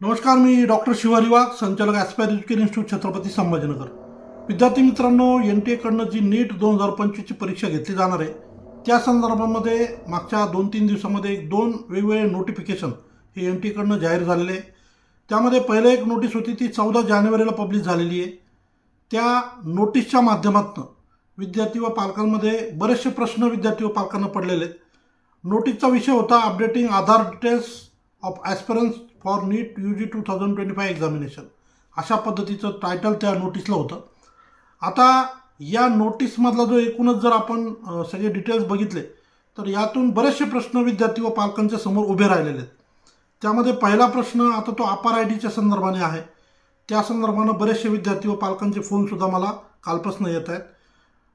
नमस्कार मी डॉक्टर शिवाजी वाघ संचालक aspire education institute Chhatrapati Sambhajinagar. विद्यार्थी मित्रांनो एन टी एकडनं जी नीट दोन हजार पंचवीसची परीक्षा घेतली जाणार आहे त्या संदर्भामध्ये मागच्या दोन तीन दिवसामध्ये एक दोन वेगवेगळे नोटिफिकेशन हे एन टी एकडनं जाहीर झालेले आहे. त्यामध्ये पहिलं एक नोटीस होती ती चौदा जानेवारीला पब्लिश झालेली आहे. त्या नोटीसच्या माध्यमातून विद्यार्थी व पालकांमध्ये बरेचसे प्रश्न विद्यार्थी व पालकांना पडलेले आहेत. नोटीसचा विषय होता updating Aadhaar details of aspirants for NEET U G two thousand twenty five examination अशा पद्धतीचं टायटल त्या नोटीसला होतं. आता या नोटीसमधला जो एकूणच जर आपण सगळे डिटेल्स बघितले तर यातून बरेचसे प्रश्न विद्यार्थी व पालकांच्या समोर उभे राहिलेले आहेत. त्यामध्ये पहिला प्रश्न आता तो अपार आय डीच्या संदर्भाने आहे. त्या संदर्भानं बरेचसे विद्यार्थी व पालकांचे फोनसुद्धा मला कालपासून येत आहेत.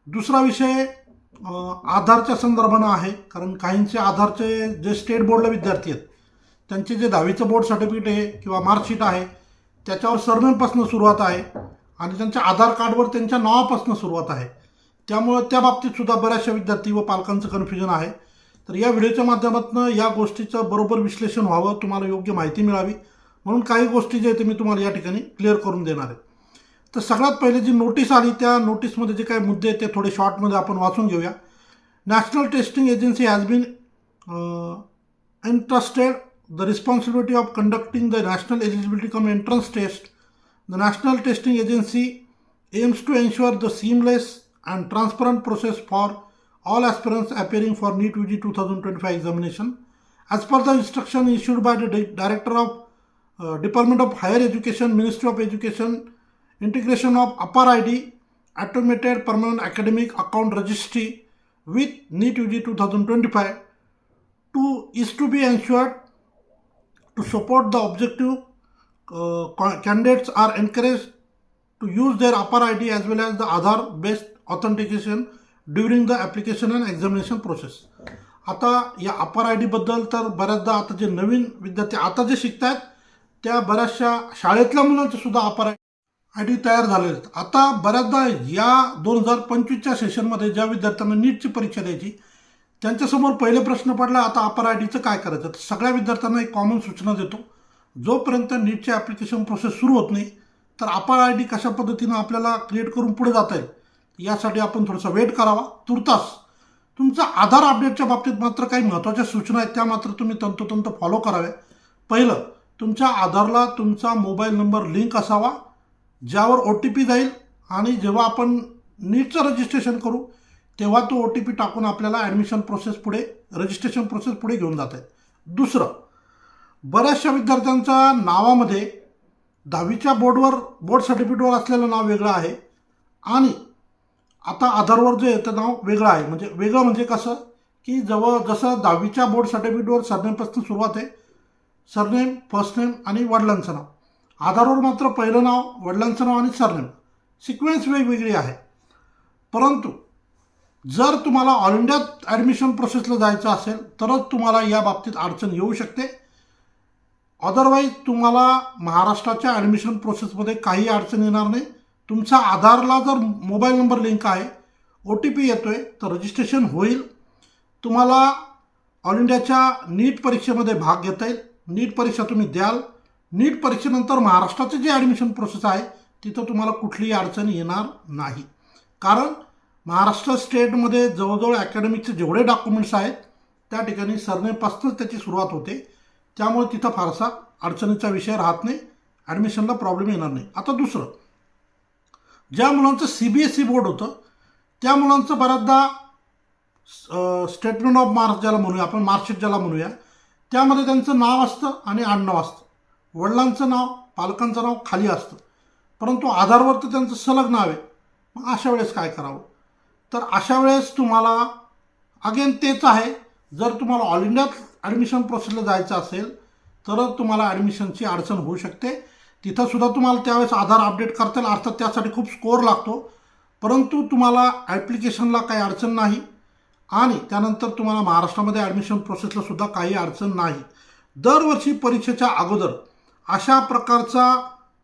दुसरा विषय आधारच्या संदर्भानं आहे कारण काहींचे आधारचे जे स्टेट बोर्डला विद्यार्थी आहेत त्यांचे जे दहावीचं बोर्ड सर्टिफिकेट आहे किंवा मार्कशीट आहे त्याच्यावर सरनेमपासून सुरुवात आहे आणि त्यांच्या आधार कार्डवर त्यांच्या नावापासून सुरुवात आहे. त्यामुळं त्या बाबतीत सुद्धा बऱ्याचशा विद्यार्थी व पालकांचं कन्फ्युजन आहे. तर या व्हिडिओच्या माध्यमातून या गोष्टीचं बरोबर विश्लेषण व्हावं तुम्हाला योग्य माहिती मिळावी. म्हणून काही गोष्टी जे ते मी तुम्हाला या ठिकाणी क्लिअर करून देणार आहे. तर सगळ्यात पहिले जी नोटीस आली त्या नोटीसमध्ये जे काही मुद्दे आहेत ते थोडे शॉर्टमध्ये आपण वाचून घेऊया. National testing agency has been interested the responsibility of conducting the national eligibility cum entrance test. The National Testing Agency aims to ensure the seamless and transparent process for all aspirants appearing for NEET UG 2025 examination. As per the instruction issued by the Director of uh, Department of Higher Education, Ministry of Education, integration of upper ID, automated permanent academic account registry with NEET UG 2025 to is to be ensured to support the objective uh, ca- candidates are encouraged to use their upper id as well as the Aadhaar based authentication during the application and examination process आता या अपर I डीबद्दल तर बऱ्याचदा आता जे नवीन विद्यार्थी आता जे शिकत आहेत त्या बऱ्याचशा शाळेतल्या मुलांचे सुद्धा अपर आय डी तयार झालेले आहेत आता बऱ्याचदा या दोन हजार पंचवीसच्या सेशनमध्ये ज्या विद्यार्थ्यांना नीटची परीक्षा द्यायची त्यांच्यासमोर पहिले प्रश्न पडला आता अपर आय डीचं काय करायचं? तर सगळ्या विद्यार्थ्यांना एक कॉमन सूचना देतो. जोपर्यंत नीटचे ॲप्लिकेशन प्रोसेस सुरू होत नाही तर अपर आय डी कशा पद्धतीनं आपल्याला क्रिएट करून पुढे जाता येईल? यासाठी आपण थोडासा वेट करावा. तुर्तास तुमचा आधार अपडेटच्या बाबतीत मात्र काही महत्त्वाच्या सूचना आहेत त्या मात्र तुम्ही तंतोतंत फॉलो कराव्या पहिलं तुमच्या आधारला तुमचा मोबाईल नंबर लिंक असावा ज्यावर ओ टी पी जाईल आणि जेव्हा आपण नीटचं रजिस्ट्रेशन करू तेव्हा तो ओ टी पी टाकून आपल्याला ॲडमिशन प्रोसेस पुढे रजिस्ट्रेशन प्रोसेस पुढे घेऊन जात आहे दुसरं बऱ्याचशा विद्यार्थ्यांच्या नावामध्ये दहावीच्या बोर्डवर बोर्ड सर्टिफिकेटवर असलेलं नाव वेगळं आहे. आणि आता आधारवर जे आहे ते नाव वेगळं आहे. म्हणजे वेगळं म्हणजे कसं? की जवळ जसं दहावीच्या बोर्ड सर्टिफिकेटवर सरनेमपासून सुरुवात आहे. सरनेम फर्स्ट नेम आणि वडिलांचं नाव. आधारवर मात्र पहिलं नाव वडिलांचं नाव आणि सरनेम सिक्वेन्स वेगवेगळी आहे. परंतु जर तुम्हाला ऑल इंडियात ॲडमिशन प्रोसेसला जायचं असेल तरच तुम्हाला या बाबतीत अडचण येऊ शकते. अदरवाईज तुम्हाला महाराष्ट्राच्या ॲडमिशन प्रोसेसमध्ये काही अडचण येणार नाही. तुमचा आधारला जर मोबाईल नंबर लिंक आहे ओ टी पी येतो आहे तर रजिस्ट्रेशन होईल. तुम्हाला ऑल इंडियाच्या नीट परीक्षेमध्ये भाग घेता येईल. नीट परीक्षा तुम्ही द्याल. नीट परीक्षेनंतर महाराष्ट्राचं जे ॲडमिशन प्रोसेस आहे तिथं तुम्हाला कुठलीही अडचण येणार नाही. कारण महाराष्ट्र स्टेटमध्ये जवळजवळ अकॅडमिकचे जेवढे डॉक्युमेंट्स आहेत त्या ठिकाणी सरनेपासूनच त्याची सुरुवात होते. त्यामुळे तिथं फारसा अडचणीचा विषय राहत नाही. ॲडमिशनला प्रॉब्लेम येणार नाही. आता दुसरं. ज्या मुलांचं C B S E board होतं त्या मुलांचं बऱ्याचदा स्टेटमेंट ऑफ मार्क्स ज्याला म्हणूया आपण मार्कशीट ज्याला म्हणूया त्यामध्ये त्यांचं नाव असतं आणि आडनाव असतं. वडिलांचं नाव पालकांचं नाव खाली असतं. परंतु आधारवर तर त्यांचं सलग नाव आहे मग अशा वेळेस काय करावं? तर अशा वेळेस तुम्हाला अगेन तेच आहे जर तुम्हाला ऑल इंडियात ॲडमिशन प्रोसेसला जायचं असेल तरच तुम्हाला ॲडमिशनची अडचण होऊ शकते. तिथंसुद्धा तुम्हाला त्यावेळेस आधार अपडेट करता येईल. अर्थात त्यासाठी खूप स्कोअर लागतो. परंतु तुम्हाला ॲप्लिकेशनला काही अडचण नाही. आणि त्यानंतर तुम्हाला महाराष्ट्रामध्ये ॲडमिशन प्रोसेसला सुद्धा काही अडचण नाही. दरवर्षी परीक्षेच्या अगोदर अशा प्रकारचा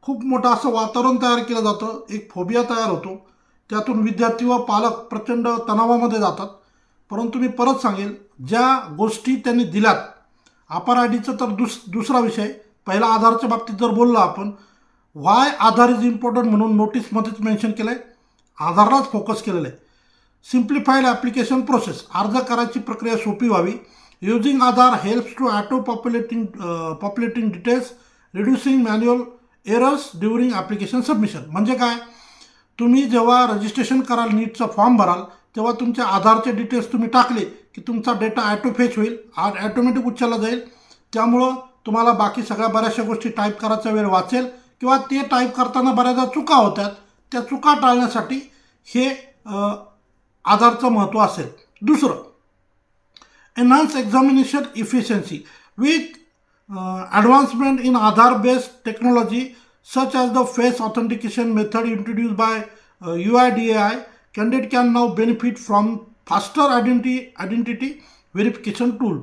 खूप मोठं असं वातावरण तयार केलं जातं. एक फोबिया तयार होतो. त्यातून विद्यार्थी व पालक प्रचंड तणावामध्ये जातात. परंतु मी परत सांगेल ज्या गोष्टी त्यांनी दिल्यात अपार आय डीचं तर दुस दुसरा विषय पहिला आधारच्या बाबतीत जर बोललो आपण वाय आधार इज इम्पॉर्टंट म्हणून नोटीसमध्येच मेन्शन केलं आहे आधारलाच फोकस केलेलं आहे सिम्प्लिफाईड ॲप्लिकेशन प्रोसेस अर्ज करायची प्रक्रिया सोपी व्हावी. Using Aadhaar helps to auto populating populating details reducing manual errors during application submission म्हणजे काय? तुम्ही जेव्हा रजिस्ट्रेशन कराल नीटचा फॉर्म भराल तेव्हा तुमच्या आधारचे डिटेल्स तुम्ही टाकले की तुमचा डेटा ॲटोफेच होईल आ ॲटोमॅटिक उचलला जाईल. त्यामुळं तुम्हाला बाकी सगळ्या बऱ्याचशा गोष्टी टाईप करायचा वेळ वाचेल किंवा ते टाईप करताना बऱ्याचदा चुका होतात. त्या चुका टाळण्यासाठी हे आधारचं महत्त्व असेल. दुसरं enhance examination efficiency with advancement in Aadhaar based technology such as the face authentication method introduced by uh, UIDAI, candidate can now benefit from faster identity identity verification tool.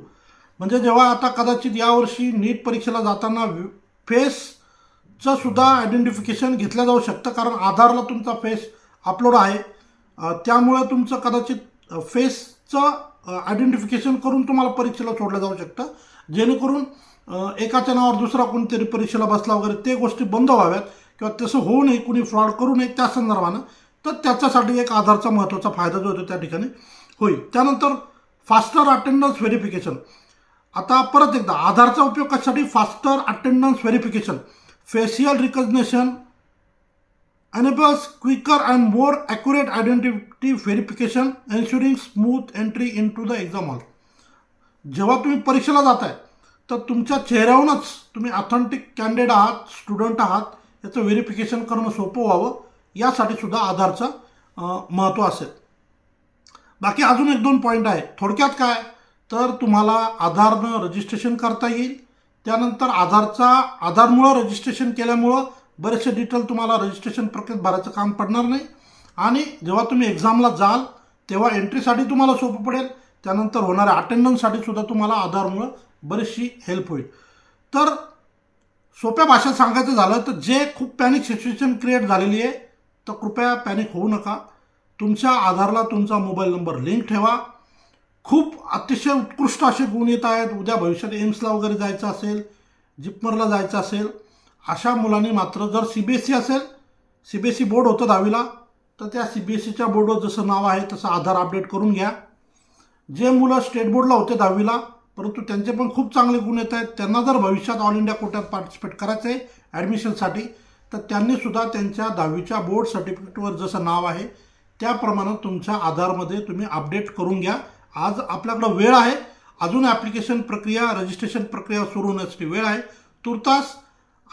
म्हणजे जेव्हा आता कदाचित यावर्षी नीट परीक्षेला जाताना फेसचं सुद्धा आयडेंटिफिकेशन घेतलं जाऊ शकतं कारण आधारला तुमचा फेस अपलोड आहे अ, त्यामुळं तुमचं कदाचित अ, फेसचं आयडेंटिफिकेशन करून तुम्हाला परीक्षेला सोडलं जाऊ शकतं. जेणेकरून एकाच्या नावावर दुसरा कोणीतरी परीक्षेला बसला वगैरे ते गोष्टी बंद व्हाव्यात किंवा तसं होऊ नये कुणी फ्रॉड करू नये त्या संदर्भानं तर त्याच्यासाठी एक आधारचा महत्त्वाचा फायदा जो होतो त्या ठिकाणी होईल. त्यानंतर फास्टर अटेंडन्स व्हेरिफिकेशन आता परत एकदा आधारचा उपयोग कशासाठी? Faster attendance verification facial recognition enables quicker and more accurate identity verification ensuring smooth entry into the exam hall जेव्हा तुम्ही परीक्षेला जात आहे तर तुमच्या चेहऱ्याहूनच तुम्ही ऑथेंटिक कॅन्डिडेट आहात स्टुडंट आहात याचं व्हेरिफिकेशन करणं सोपं व्हावं यासाठी सुद्धा आधारचं महत्त्व असेल. बाकी अजून एक दोन पॉईंट आहे. थोडक्यात काय? तर तुम्हाला आधारनं रजिस्ट्रेशन करता येईल. त्यानंतर आधारचा आधारमुळं रजिस्ट्रेशन केल्यामुळं बरेचसे डिटेल तुम्हाला रजिस्ट्रेशन प्रक्रियेत भरायचं काम पडणार नाही. आणि जेव्हा तुम्ही एक्झामला जाल तेव्हा एंट्रीसाठी तुम्हाला सोपं पडेल. त्यानंतर होणाऱ्या अटेंडन्ससाठी सुद्धा तुम्हाला आधारमुळं बरीचशी हेल्प होईल. तर सोप्या भाषेत सांगायचं झालं तर जे खूप पॅनिक सिच्युएशन क्रिएट झालेली आहे तर कृपया पॅनिक होऊ नका. तुमच्या आधारला तुमचा मोबाईल नंबर लिंक ठेवा. खूप अतिशय उत्कृष्ट असे गुण येत आहेत. उद्या भविष्यात एम्सला वगैरे जायचं असेल जिपमरला जायचं असेल अशा मुलांनी मात्र जर सी बी एस सी असेल C B S C board होतं दहावीला तर त्या सी बी एस सीच्या बोर्डवर जसं नाव आहे तसं आधार अपडेट करून घ्या. जे मुलं स्टेट बोर्डला होते दहावीला परंतु त्यांचे पण खूप चांगले गुण येत आहेत. त्यांना जर भविष्यात ऑल इंडिया कोट्यात पार्टिसिपेट करायचं आहे ॲडमिशनसाठी तर त्यांनीसुद्धा त्यांच्या दहावीच्या बोर्ड सर्टिफिकेटवर जसं नाव आहे त्याप्रमाणे तुमच्या आधारमध्ये तुम्ही अपडेट करून घ्या. आज आपल्याकडं वेळ आहे. अजून ॲप्लिकेशन प्रक्रिया रजिस्ट्रेशन प्रक्रिया सुरू होण्यासाठी वेळ आहे. तुर्तास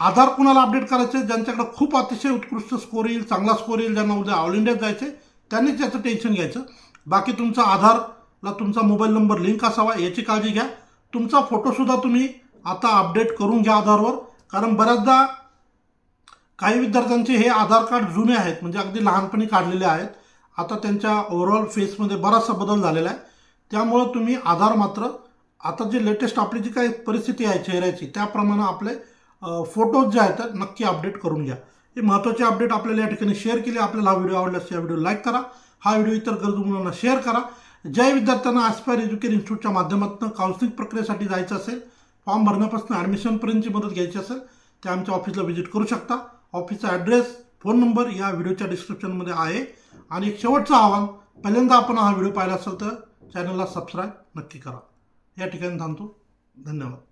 आधार कुणाला अपडेट करायचे ज्यांच्याकडे खूप अतिशय उत्कृष्ट स्कोर येईल चांगला स्कोर येईल ज्यांना उद्या ऑल इंडियात जायचे त्यांनीच याचं टेन्शन घ्यायचं. बाकी तुमचा आधारला तुमचा मोबाईल नंबर लिंक असावा याची काळजी घ्या. तुमचा फोटोसुद्धा तुम्ही आता अपडेट करून घ्या आधारवर. कारण बऱ्याचदा काही विद्यार्थ्यांचे हे आधार कार्ड जुने आहेत म्हणजे अगदी लहानपणी काढलेले आहेत. आता त्यांच्या ओव्हरऑल फेसमध्ये बराचसा बदल झालेला आहे. त्यामुळं तुम्ही आधार मात्र आता जे लेटेस्ट आपली जी काही परिस्थिती आहे चेहऱ्याची त्याप्रमाणे आपले फोटोज जे आहेत नक्की अपडेट करून घ्या. हे महत्त्वाचे अपडेट आपल्याला या ठिकाणी शेअर केले. आपल्याला हा व्हिडिओ आवडल्यास या व्हिडिओ लाईक करा. हा व्हिडिओ इतर गरजू मुलांना शेअर करा. ज्या विद्यार्थ्यांना आस्पायर एज्युकेशन इन्स्टिट्यूटच्या माध्यमातून काउन्सिलिंग प्रक्रियेसाठी जायचं असेल फॉर्म भरण्यापासून ॲडमिशनपर्यंतची मदत घ्यायची असेल ते आमच्या ऑफिसला व्हिजिट करू शकता. ऑफिसचा ॲड्रेस फोन नंबर या व्हिडिओच्या डिस्क्रिप्शनमध्ये आहे. आणि एक शेवटचं आव्हान पहिल्यांदा आपण हा व्हिडिओ पाहिला असेल तर चॅनलला सबस्क्राईब नक्की करा. या ठिकाणी थांबतो. धन्यवाद.